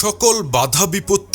সকল বাধা বিপত্তি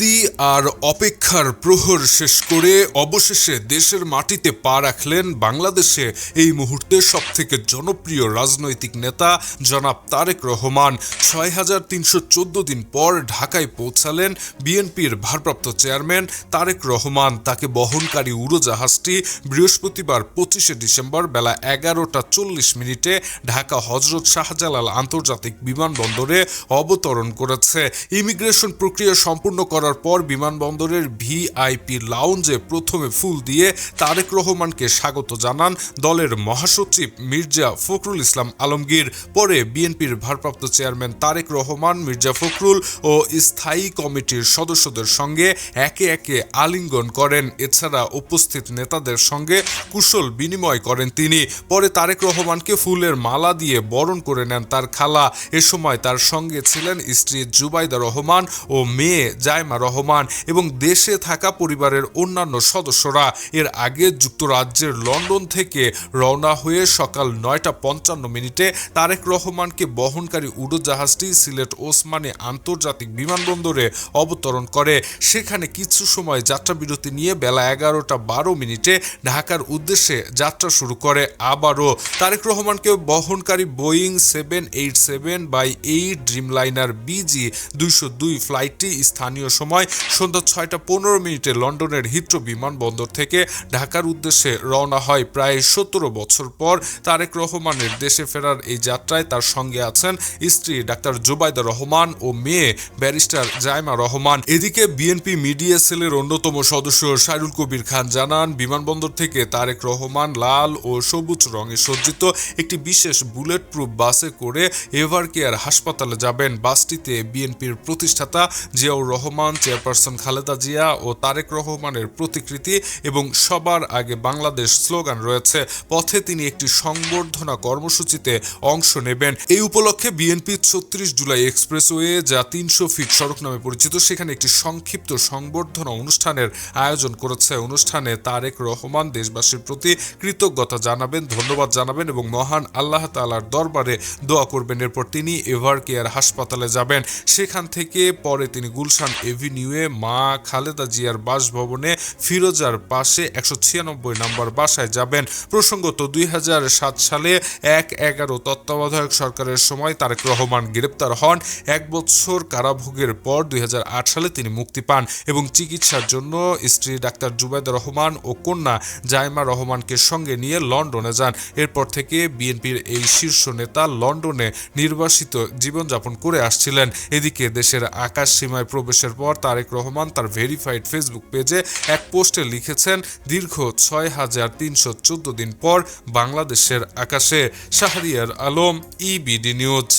আর অপেক্ষার প্রহর শেষ করে অবশেষে দেশের মাটিতে পা রাখলেন বাংলাদেশে এই মুহূর্তে সবথেকে জনপ্রিয় রাজনৈতিক নেতা জনাব তারেক রহমান। ছয় হাজার তিনশো চোদ্দ দিন পর ঢাকায় পৌঁছালেন বিএনপির ভারপ্রাপ্ত চেয়ারম্যান তারেক রহমান। তাকে বহনকারী উড়োজাহাজটি বৃহস্পতিবার পঁচিশে ডিসেম্বর বেলা এগারোটা চল্লিশ মিনিটে ঢাকা হজরত শাহজালাল আন্তর্জাতিক বিমানবন্দরে অবতরণ করেছে। ইমিগ্রেশন প্রক্রিয়া সম্পূর্ণ করার পর বিমানবন্দরের ভিআইপি লাউঞ্জে প্রথমে ফুল দিয়ে তারেক রহমানকে স্বাগত জানান দলের মহাসচিব মির্জা ফখরুল ইসলাম আলমগীর। পরে বিএনপির ভারপ্রাপ্ত চেয়ারম্যান তারেক রহমান, মির্জা ফখরুল ও স্থায়ী কমিটির সদস্যদের সঙ্গে একে একে আলিঙ্গন করেন। এছাড়া উপস্থিত নেতাদের সঙ্গে কুশল বিনিময় করেন তিনি। পরে তারেক রহমানকে ফুলের মালা দিয়ে বরণ করে নেন তার খালা। এ সময় তার সঙ্গে ছিলেন স্ত্রী জুবাইদা রহমান ও মেয়ে জায়মা রহমান এবং দেশে থাকা পরিবারের অন্যান্য সদস্যরা। এর আগে যুক্তরাজ্যের লন্ডন থেকে রওনা হয়ে সকাল নয়টা পঞ্চান্ন মিনিটে তারেক রহমানকে বহনকারী উড়োজাহাজটি সিলেট ওসমানী আন্তর্জাতিক বিমানবন্দরে অবতরণ করে। সেখানে কিছু সময় যাত্রা বিরতি নিয়ে বেলা এগারোটা বারো মিনিটে ঢাকার উদ্দেশ্যে যাত্রা শুরু করে। আবারও তারেক রহমানকে বহনকারী Boeing seven eight seven by eight Dreamliner BG দুইশো দুই ফ্লাইটটি স্থানীয় সময় সন্ধ্যা ছয়টা পনেরো মিনিটে লন্ডনের হিথ্রো বিমানবন্দর থেকে ঢাকার উদ্দেশ্যে রওনা হয় প্রায় সতেরো বছর পর তারেক রহমানের দেশে ফেরার এই যাত্রায় তার সঙ্গে আছেন স্ত্রী ডাক্তার জোবাইদা রহমান ও মেয়ে ব্যারিস্টার জায়মা রহমান। এদিকে বিএনপি মিডিয়া সেলের অন্যতম সদস্য সাইরুল কবির খান জানান, বিমানবন্দর থেকে তারেক রহমান লাল ও সবুজ রঙে সজ্জিত একটি বিশেষ বুলেট প্রুফ বাসে করে এভার কেয়ার হাসপাতালে যাবেন। বাসটিতে বিএনপির প্রতিষ্ঠাতা জিয়াউর রহমান চেয়ারপারসন খালেদা জিয়া ও তারেক রহমানের প্রতিকৃতি এবং সবার আগে বাংলাদেশ স্লোগান রয়েছে, পথে তিনি একটি সংবর্ধনা কর্মসূচিতে অংশ নেবেন। এই উপলক্ষে বিএনপি ছত্রিশ জুলাই এক্সপ্রেসওয়ে যা তিনশো ফিট সড়ক নামে পরিচিত, সেখানে একটি সংক্ষিপ্ত সংবর্ধনা অনুষ্ঠানের আয়োজন করেছে। অনুষ্ঠানে তারেক রহমান দেশবাসীর প্রতি কৃতজ্ঞতা জানাবেন, ধন্যবাদ জানাবেন এবং মহান আল্লাহ তালার দরবারে দোয়া করবেন। এরপর তিনি এভার কেয়ার হাসপাতালে যাবেন। সেখান থেকে পরে তিনি গুলশান এভিনিউয়ে মা খালেদা জিয়ার বাসভবনে ফিরোজার পাশে একশো ছিয়ানব্বই নম্বর বাসায় যাবেন। প্রসঙ্গত, দুই হাজার সাত সালে এক এগারো তত্ত্বাবধায়ক সরকারের সময় তারেক রহমান গ্রেপ্তার হন। এক বছর কারাভোগের পর দুই হাজার আট সালে তিনি মুক্তি পান এবং চিকিৎসার জন্য স্ত্রী ডাক্তার জুবাইদা রহমান ও কন্যা জাইমা রহমানকে সঙ্গে নিয়ে লন্ডনে যান। এরপর থেকে বিএনপির এই শীর্ষ নেতা লন্ডনে নির্বাসিত জীবনযাপন করে আসছিলেন। এদিকে দেশের আকাশ সীমায় প্রবেশের পর তারেক রহমান তার ভেরিফাইড ফেসবুক পেজে এক পোস্টে লিখেছেন, দীর্ঘ ছয় হাজার তিনশো চোদ্দ দিন পর বাংলাদেশের আকাশে শাহরিয়ার আলম ইবিডি নিউজ